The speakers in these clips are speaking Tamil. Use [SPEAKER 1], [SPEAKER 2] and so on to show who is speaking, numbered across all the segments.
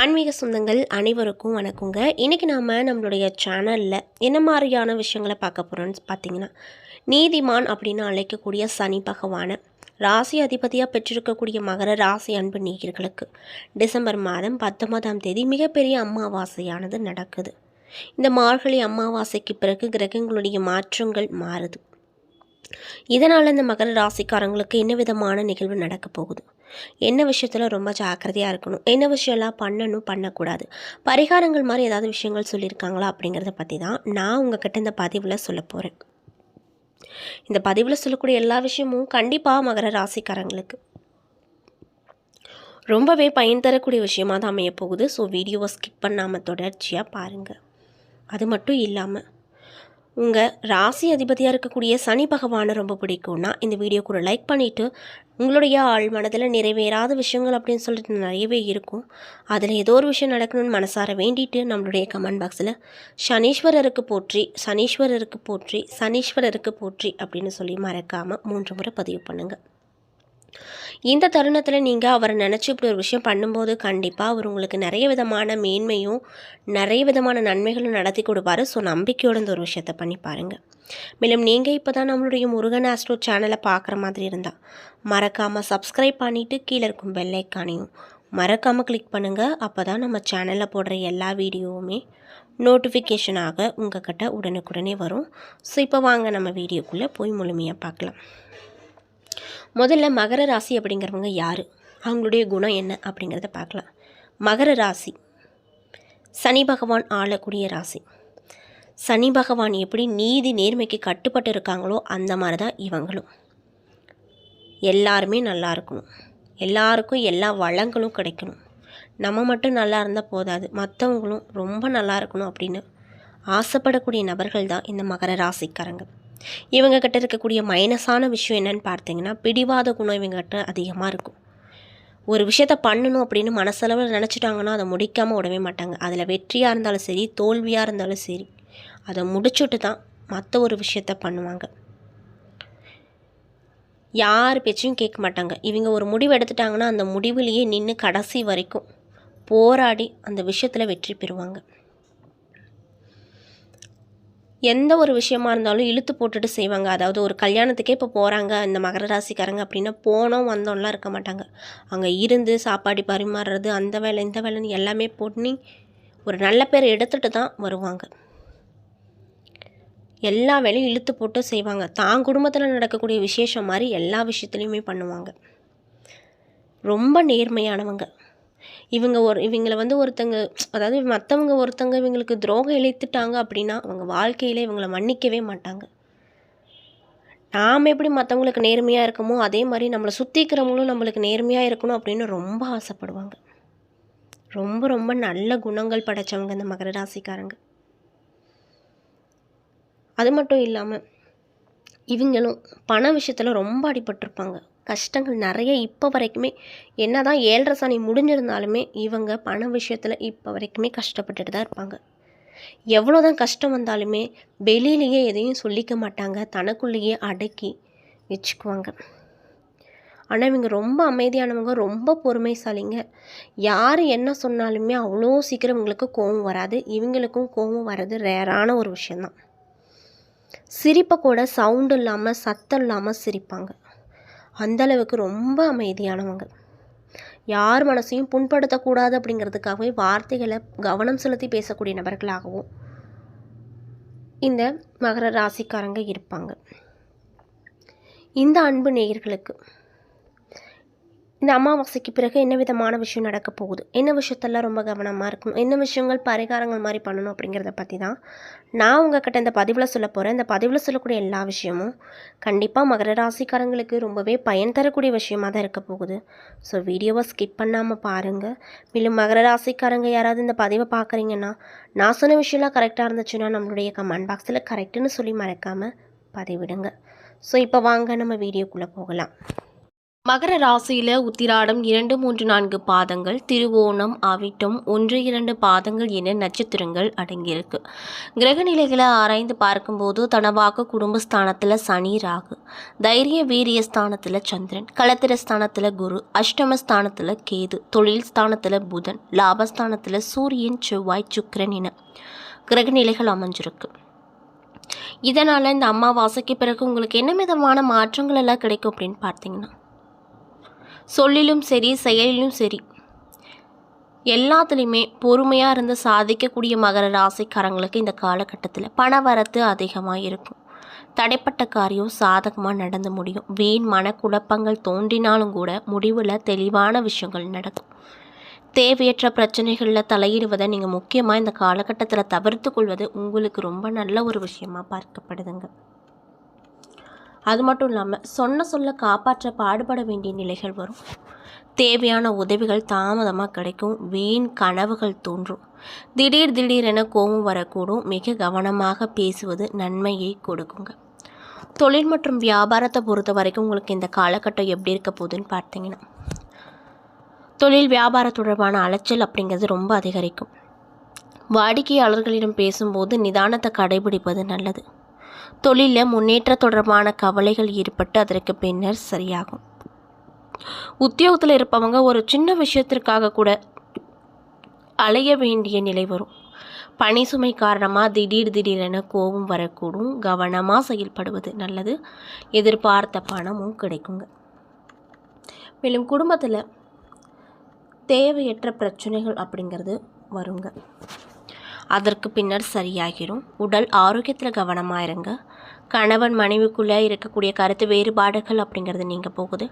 [SPEAKER 1] ஆன்மீக சொந்தங்கள் அனைவருக்கும் வணக்கங்க. இன்றைக்கி நாம் நம்மளுடைய சேனலில் என்ன மாதிரியான விஷயங்களை பார்க்க போகிறோன்னு பார்த்தீங்கன்னா நீதிமான் அப்படின்னு அழைக்கக்கூடிய சனி பகவானை ராசி அதிபதியாக பெற்றிருக்கக்கூடிய மகர ராசி அன்பு நீகர்களுக்கு டிசம்பர் மாதம் பத்தொன்பதாம் தேதி மிகப்பெரிய அமாவாசையானது நடக்குது. இந்த மார்கழி அமாவாசைக்கு பிறகு கிரகங்களுடைய மாற்றங்கள் மாறுது. இதனால் இந்த மகர ராசிக்காரங்களுக்கு என்ன விதமான நிகழ்வு நடக்க போகுது? என்ன விஷயத்தில் ரொம்ப ஜாக்கிரதையாக இருக்கணும்? என்ன விஷயம்லாம் பண்ணணும் பண்ணக்கூடாது? பரிகாரங்கள் மாதிரி ஏதாவது விஷயங்கள் சொல்லியிருக்காங்களா அப்படிங்கிறத பற்றி தான் நான் உங்ககிட்ட இந்த பதிவில் சொல்ல போகிறேன் இந்த பதிவில் சொல்லக்கூடிய எல்லா விஷயமும் கண்டிப்பாக மகர ராசிக்காரங்களுக்கு. ரொம்பவே பயன் தரக்கூடிய விஷயமாக தான் அமைய போகுது ஸோ வீடியோவை ஸ்கிப் பண்ணாமல் தொடர்ச்சியாக பாருங்கள் அது மட்டும் இல்லாமல் உங்கள் ராசி அதிபதியாக இருக்கக்கூடிய சனி பகவானை ரொம்ப பிடிக்கும்னா இந்த வீடியோ கூட லைக் பண்ணிவிட்டு உங்களுடைய ஆள் மனதில் நிறைவேறாத விஷயங்கள் அப்படின்னு சொல்லிட்டு நிறையவே இருக்கும். அதில் ஏதோ ஒரு விஷயம் நடக்கணும்னு மனசார வேண்டிட்டு நம்மளுடைய கமெண்ட் பாக்ஸில் சனீஸ்வரருக்கு போற்றி சனீஸ்வரருக்கு போற்றி சனீஸ்வரருக்கு போற்றி அப்படின்னு சொல்லி மறக்காமல் மூன்று முறை பதிவு பண்ணுங்கள் இந்த தருணத்தில் நீங்கள் அவரை நினச்சி இப்படி ஒரு விஷயம் பண்ணும்போது கண்டிப்பாக அவர் உங்களுக்கு நிறைய விதமான மேன்மையும் நிறைய விதமான நன்மைகளும் நடத்தி கொடுப்பாரு. ஸோ நம்பிக்கையோடு இந்த ஒரு விஷயத்தை பண்ணி பாருங்கள் மேலும் நீங்கள் இப்போ தான் நம்மளுடைய முருகன் ஆஸ்ட்ரோ சேனலை பார்க்குற மாதிரி இருந்தால் மறக்காமல் சப்ஸ்கிரைப் பண்ணிவிட்டு கீழே இருக்கும் பெல்லைக்கானையும் மறக்காமல் கிளிக் பண்ணுங்கள் அப்போ தான் நம்ம சேனலில் போடுற எல்லா வீடியோவுமே நோட்டிஃபிகேஷனாக உங்கள் கிட்ட உடனுக்குடனே வரும். ஸோ இப்போ வாங்க நம்ம வீடியோக்குள்ளே போய் முழுமையாக பார்க்கலாம். முதல்ல மகர ராசி அப்படிங்கிறவங்க யார்? அவங்களுடைய குணம் என்ன அப்படிங்கிறத பார்க்கலாம். மகர ராசி. சனி பகவான் ஆளக்கூடிய ராசி. சனி பகவான் எப்படி நீதி நேர்மைக்கு கட்டுப்பட்டு இருக்காங்களோ அந்த மாதிரி தான் இவங்களும். எல்லாருமே நல்லா இருக்கணும். எல்லாருக்கும் எல்லா வளங்களும் கிடைக்கணும். நம்ம மட்டும் நல்லா இருந்தால் போதாது. மற்றவங்களும் ரொம்ப நல்லா இருக்கணும் அப்படின்னு ஆசைப்படக்கூடிய நபர்கள் தான் இந்த மகர ராசிக்காரங்க. இவங்க கிட்ட இருக்கக்கூடிய மைனஸான விஷயம் என்னன்னு பார்த்தீங்கன்னா பிடிவாத குணம் இவங்ககிட்ட அதிகமாக இருக்கும். ஒரு விஷயத்த பண்ணணும் அப்படின்னு மனசளவில் நினச்சிட்டாங்கன்னா அதை முடிக்காமல் விடவே மாட்டாங்க. அதில் வெற்றியாக இருந்தாலும் சரி தோல்வியாக இருந்தாலும் சரி அதை முடிச்சுட்டு தான் மற்ற ஒரு விஷயத்த பண்ணுவாங்க. யார் பேச்சையும் கேட்க மாட்டாங்க. இவங்க ஒரு முடிவு எடுத்துட்டாங்கன்னா அந்த முடிவுலேயே நின்று கடைசி வரைக்கும் போராடி அந்த விஷயத்தில் வெற்றி பெறுவாங்க. எந்த ஒரு விஷயமா இருந்தாலும் இழுத்து போட்டுட்டு செய்வாங்க. அதாவது ஒரு கல்யாணத்துக்கே இப்போ போகிறாங்க இந்த மகர ராசிக்காரங்க அப்படின்னா போனோம் வந்தோம்லாம் இருக்க மாட்டாங்க. அங்கே இருந்து சாப்பாடு பரிமாறுறது அந்த வேலை இந்த வேலைன்னு எல்லாமே போட்டு ஒரு நல்ல பேர் எடுத்துகிட்டு தான் வருவாங்க. எல்லா வேலையும் இழுத்து போட்டு செய்வாங்க. தான் குடும்பத்தில் நடக்கக்கூடிய விசேஷம் மாதிரி எல்லா விஷயத்துலையுமே பண்ணுவாங்க. ரொம்ப நேர்மையானவங்க. இவங்க ஒரு இவங்களை வந்து ஒருத்தங்க அதாவது மற்றவங்க ஒருத்தங்க இவங்களுக்கு துரோகம் இழைத்துட்டாங்க அப்படின்னா அவங்க வாழ்க்கையில் இவங்களை மன்னிக்கவே மாட்டாங்க. நாம் எப்படி மற்றவங்களுக்கு நேர்மையாக இருக்கமோ அதே மாதிரி நம்மளை சுற்றிக்கிறவங்களும் நம்மளுக்கு நேர்மையாக இருக்கணும் அப்படின்னு ரொம்ப ஆசைப்படுவாங்க. ரொம்ப ரொம்ப நல்ல குணங்கள் படைத்தவங்க இந்த மகர ராசிக்காரங்க. அது மட்டும் இல்லாமல் இவங்களும் பண விஷயத்தில் ரொம்ப அடிபட்டிருப்பாங்க. கஷ்டங்கள் நிறைய இப்போ வரைக்குமே. என்ன தான் ஏழரை சனி முடிஞ்சிருந்தாலுமே இவங்க பண விஷயத்தில் இப்போ வரைக்குமே கஷ்டப்பட்டுட்டு தான் இருப்பாங்க. எவ்வளோ தான் கஷ்டம் வந்தாலுமே வெளியிலேயே எதையும் சொல்லிக்க மாட்டாங்க. தனக்குள்ளேயே அடக்கி வச்சுக்குவாங்க. ஆனால் இவங்க ரொம்ப அமைதியானவங்க ரொம்ப பொறுமைசாலிங்க. யார் என்ன சொன்னாலுமே அவ்வளோ சீக்கிரம் இவங்களுக்கு கோவம் வராது. இவங்களுக்கும் கோவம் வர்றது ரேரான ஒரு விஷயந்தான் சிரிப்பை கூட சவுண்டு இல்லாமல் சத்தம் இல்லாமல் சிரிப்பாங்க. அந்தளவுக்கு ரொம்ப அமைதியானவங்க. யார் மனசையும் புண்படுத்தக்கூடாது அப்படிங்கிறதுக்காகவே வார்த்தைகளை கவனம் செலுத்தி பேசக்கூடிய நபர்களாகவும் இந்த மகர ராசிக்காரங்க இருப்பாங்க. இந்த அன்பு நேயர்களுக்கு இந்த அமாவாசைக்கு பிறகு என்ன விதமான விஷயம் நடக்க போகுது? என்ன விஷயத்தெல்லாம் ரொம்ப கவனமாக இருக்கும் என்ன விஷயங்கள் பரிகாரங்கள் மாதிரி பண்ணணும் அப்படிங்கிறத பற்றி தான் நான் உங்ககிட்ட இந்த பதிவில் சொல்ல போகிறேன் இந்த பதிவில் சொல்லக்கூடிய எல்லா விஷயமும் கண்டிப்பாக மகர ராசிக்காரங்களுக்கு ரொம்பவே பயன் தரக்கூடிய விஷயமாக தான் இருக்க போகுது. ஸோ வீடியோவை ஸ்கிப் பண்ணாமல் பாருங்கள் மேலும் மகர ராசிக்காரங்க யாராவது இந்த பதிவை பார்க்குறீங்கன்னா நான் சொன்ன விஷயம்லாம் கரெக்டாக இருந்துச்சுன்னா நம்மளுடைய கமெண்ட் பாக்ஸில் கரெக்டுன்னு சொல்லி மறக்காமல் பதிவிடுங்க. ஸோ இப்போ வாங்க நம்ம வீடியோக்குள்ளே போகலாம். மகர ராசியில் உத்திராடம் இரண்டு மூன்று நான்கு பாதங்கள் திருவோணம் அவிட்டம் ஒன்று இரண்டு பாதங்கள் என நட்சத்திரங்கள் அடங்கியிருக்கு. கிரகநிலைகளை ஆராய்ந்து பார்க்கும்போது தனவாக்கு குடும்பஸ்தானத்தில் சனி ராகு தைரிய வீரிய ஸ்தானத்தில் சந்திரன் கலத்திர ஸ்தானத்தில் குரு அஷ்டமஸ்தானத்தில் கேது தொழில் ஸ்தானத்தில் புதன் லாபஸ்தானத்தில் சூரியன் செவ்வாய் சுக்கிரன் என கிரகநிலைகள் அமைஞ்சிருக்கு. இதனால் இந்த அம்மாவாசைக்கு பிறகு உங்களுக்கு என்ன விதமான மாற்றங்கள் எல்லாம் கிடைக்கும் அப்படின்னு பார்த்தீங்கன்னா சொல்லிலும் சரி செயலிலும் சரி. எல்லாத்துலேயுமே பொறுமையாக இருந்து சாதிக்கக்கூடிய மகர ராசிக்காரங்களுக்கு இந்த காலகட்டத்தில் பணவரத்து அதிகமாக இருக்கும். தடைப்பட்ட காரியம் சாதகமாக நடந்து முடியும். வீண் மனக்குழப்பங்கள் தோன்றினாலும் கூட முடிவில் தெளிவான விஷயங்கள் நடக்கும். தேவையற்ற பிரச்சனைகளில் தலையிடுவதை நீங்கள் முக்கியமாக இந்த காலகட்டத்தில் தவிர்த்து கொள்வது உங்களுக்கு ரொம்ப நல்ல ஒரு விஷயமா பார்க்கப்படுதுங்க. அது மட்டும் இல்லாமல் சொன்ன சொல்ல காப்பாற்ற பாடுபட வேண்டிய நிலைகள் வரும். தேவையான உதவிகள் தாமதமாக கிடைக்கும். வீண் கனவுகள் தோன்றும். திடீர் திடீரென கோபம் வரக்கூடும். மிக கவனமாக பேசுவது நன்மையை கொடுக்குங்க. தொழில் மற்றும் வியாபாரத்தை பொறுத்த வரைக்கும் உங்களுக்கு இந்த காலகட்டம் எப்படி இருக்க போகுதுன்னு பார்த்தீங்கன்னா தொழில் வியாபார தொடர்பான அலைச்சல் அப்படிங்கிறது ரொம்ப அதிகரிக்கும். வாடிக்கையாளர்களிடம் பேசும்போது நிதானத்தை கடைபிடிப்பது நல்லது. தொழிலில் முன்னேற்ற தொடர்பான கவலைகள் ஏற்பட்டு அதற்கு பின்னர் சரியாகும். உத்தியோகத்தில் இருப்பவங்க ஒரு சின்ன விஷயத்திற்காக கூட அலைய வேண்டிய நிலை வரும். பனி சுமை காரணமாக திடீர் திடீரென கோபம் வரக்கூடும். கவனமாக செயல்படுவது நல்லது. எதிர்பார்த்த பணமும் கிடைக்குங்க. மேலும் குடும்பத்தில் தேவையற்ற பிரச்சனைகள் அப்படிங்கிறது வருங்க. அதற்கு பின்னர் சரியாகிடும் உடல் ஆரோக்கியத்தில் கவனமாக இருங்க கணவன் மனைவிக்குள்ளே இருக்கக்கூடிய கருத்து வேறுபாடுகள் அப்படிங்கிறது நீங்கள் போகுது.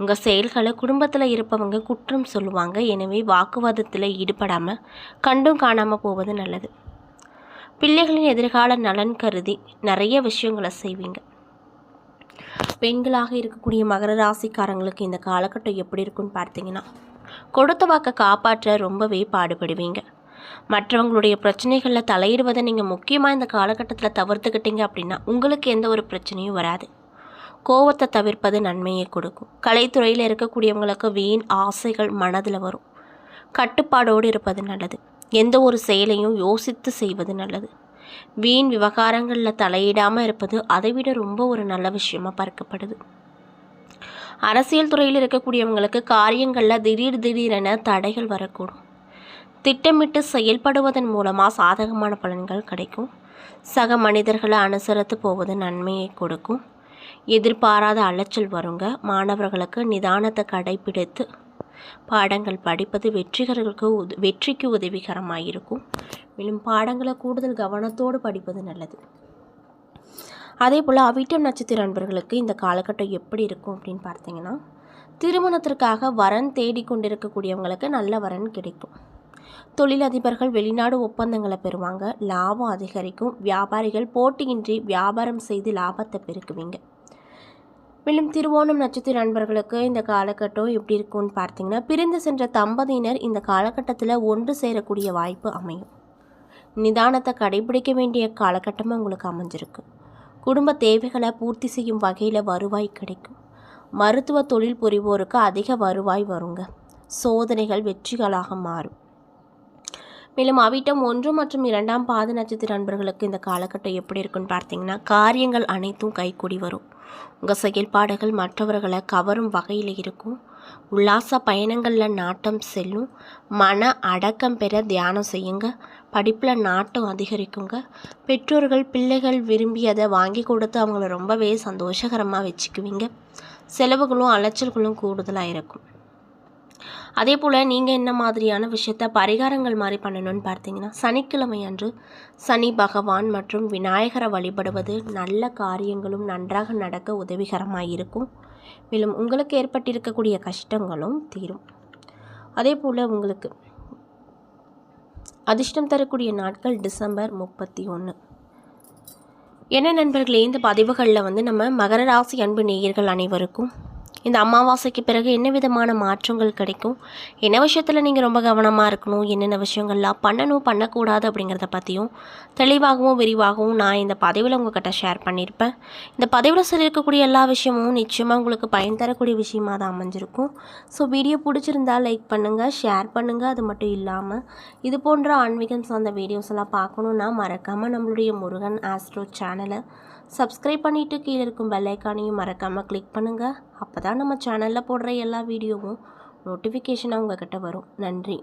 [SPEAKER 1] உங்கள் செயல்களை குடும்பத்தில் இருப்பவங்க குற்றம் சொல்லுவாங்க. எனவே வாக்குவாதத்தில் ஈடுபடாமல் கண்டும் காணாமல் போவது நல்லது. பிள்ளைகளின் எதிர்கால நலன் கருதி நிறைய விஷயங்களை செய்வீங்க. பெண்களாக இருக்கக்கூடிய மகர ராசிக்காரங்களுக்கு இந்த காலகட்டம் எப்படி இருக்குன்னு பார்த்தீங்கன்னா கொடுத்த வாக்கை காப்பாற்ற ரொம்பவே பாடுபடுவீங்க. மற்றவங்களுடைய பிரச்சனைகளில் தலையிடுவதை நீங்கள் முக்கியமாக இந்த காலகட்டத்தில் தவிர்த்துக்கிட்டீங்க அப்படின்னா உங்களுக்கு எந்த ஒரு பிரச்சனையும் வராது. கோவத்தை தவிர்ப்பது நன்மையை கொடுக்கும். கலைத்துறையில் இருக்கக்கூடியவங்களுக்கு வீண் ஆசைகள் மனதில் வரும். கட்டுப்பாடோடு இருப்பது நல்லது. எந்த ஒரு செயலையும் யோசித்து செய்வது நல்லது. வீண் விவகாரங்களில் தலையிடாமல் இருப்பது அதைவிட ரொம்ப ஒரு நல்ல விஷயமாக பார்க்கப்படுது. அரசியல் துறையில் இருக்கக்கூடியவங்களுக்கு காரியங்களில் திடீர் திடீரென தடைகள் வரக்கூடும். திட்டமிட்டு செயல்படுவதன் மூலமாக சாதகமான பலன்கள் கிடைக்கும். சக மனிதர்களை அனுசரித்து போவது நன்மையை கொடுக்கும். எதிர்பாராத அலைச்சல் வருங்க. மாணவர்களுக்கு நிதானத்தை கடைபிடித்து பாடங்கள் படிப்பது வெற்றிகர்களுக்கு உத வெற்றிக்கு உதவிகரமாக இருக்கும். மேலும் பாடங்களை கூடுதல் கவனத்தோடு படிப்பது நல்லது. அதே போல் அவிட்டம் நட்சத்திர அன்பர்களுக்கு இந்த காலகட்டம் எப்படி இருக்கும் அப்படின்னு பார்த்தீங்கன்னா திருமணத்திற்காக வரன் தேடிக்கொண்டிருக்கக்கூடியவங்களுக்கு நல்ல வரன் கிடைக்கும். தொழிலதிபர்கள் வெளிநாடு ஒப்பந்தங்களை பெறுவாங்க. லாபம் அதிகரிக்கும். வியாபாரிகள் போட்டியின்றி வியாபாரம் செய்து லாபத்தை பெருக்குவீங்க. மேலும் திருவோணம் நட்சத்திர நண்பர்களுக்கு இந்த காலகட்டம் எப்படி இருக்கும்னு பார்த்தீங்கன்னா பிரிந்து சென்ற தம்பதியினர் இந்த காலகட்டத்தில் ஒன்று சேரக்கூடிய வாய்ப்பு அமையும். நிதானத்தை கடைபிடிக்க வேண்டிய காலகட்டமாக உங்களுக்கு அமைஞ்சிருக்கு. குடும்ப தேவைகளை பூர்த்தி செய்யும் வகையில் வருவாய் கிடைக்கும். மருத்துவ தொழில் புரிவோருக்கு அதிக வருவாய் வருங்க. சோதனைகள் வெற்றிகளாக மாறும். மேலும் அவிட்டம் ஒன்று மற்றும் இரண்டாம் பாத நட்சத்திர நண்பர்களுக்கு இந்த காலகட்டம் எப்படி இருக்குன்னு பார்த்தீங்கன்னா காரியங்கள் அனைத்தும் கைக்கூடி வரும். உங்கள் செயல்பாடுகள் மற்றவர்களை கவரும் வகையில் இருக்கும். உல்லாச பயணங்களில் நாட்டம் செல்லும். மன அடக்கம் பெற தியானம் செய்யுங்க. படிப்பில் நாட்டம் அதிகரிக்குங்க. பெற்றோர்கள் பிள்ளைகள் விரும்பியதை வாங்கி கொடுத்து அவங்கள ரொம்பவே சந்தோஷகரமாக வச்சுக்குவீங்க. செலவுகளும் அலைச்சல்களும் கூடுதலாக இருக்கும். அதே போல் நீங்கள் என்ன மாதிரியான விஷயத்த பரிகாரங்கள் மாதிரி பண்ணணும்னு பார்த்தீங்கன்னா சனிக்கிழமை அன்று சனி பகவான் மற்றும் விநாயகரை வழிபடுவது நல்ல காரியங்களும் நன்றாக நடக்க உதவிகரமாக இருக்கும். மேலும் உங்களுக்கு ஏற்பட்டிருக்கக்கூடிய கஷ்டங்களும் தீரும். அதே போல் உங்களுக்கு அதிர்ஷ்டம் தரக்கூடிய நாட்கள் டிசம்பர் முப்பத்தி ஒன்று என்ன நண்பர்களே இந்த பதிவுகளில் வந்து நம்ம மகர ராசி அன்பு நேயர்கள் அனைவருக்கும் இந்த அமாவாசைக்கு பிறகு என்ன விதமான மாற்றங்கள் கிடைக்கும்? என்ன விஷயத்தில் நீங்கள் ரொம்ப கவனமாக இருக்கணும்? என்னென்ன விஷயங்கள்லாம் பண்ணணும் பண்ணக்கூடாது அப்படிங்கிறத பற்றியும் தெளிவாகவும் விரிவாகவும் நான் இந்த பதிவில் உங்ககிட்ட ஷேர் பண்ணியிருப்பேன் இந்த பதிவில் சொல்லியிருக்கக்கூடிய எல்லா விஷயமும் நிச்சயமாக உங்களுக்கு பயன் தரக்கூடிய விஷயமாக தான் அமைஞ்சிருக்கும். ஸோ வீடியோ பிடிச்சிருந்தா லைக் பண்ணுங்கள் ஷேர் பண்ணுங்கள் அது மட்டும் இல்லாமல் இது போன்ற ஆன்மீகம் சார்ந்த வீடியோஸ் எல்லாம் பார்க்கணுன்னா மறக்காமல் நம்மளுடைய முருகன் ஆஸ்ட்ரோ சேனலை சப்ஸ்கிரைப் பண்ணிவிட்டு கீழே இருக்கும் பெல்லைக்கானையும் மறக்காமல் கிளிக் பண்ணுங்கள் அப்போ தான் நம்ம சேனலில் போடுற எல்லா வீடியோவும் நோட்டிஃபிகேஷனாக அவங்கக்கிட்ட வரும். நன்றி.